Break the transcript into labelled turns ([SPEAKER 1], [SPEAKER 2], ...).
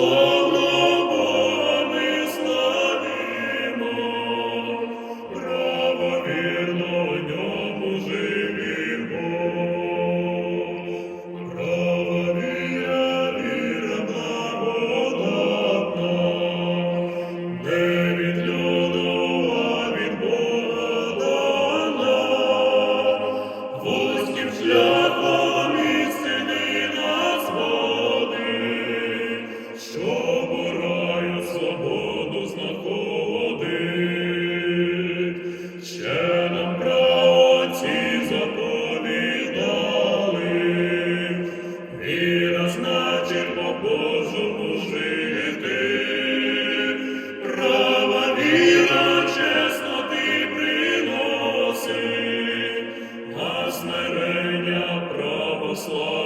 [SPEAKER 1] Oh. ще нам праці заповідали, і назначимо Божому жити, права віра чесноти приносить, а смирення православ.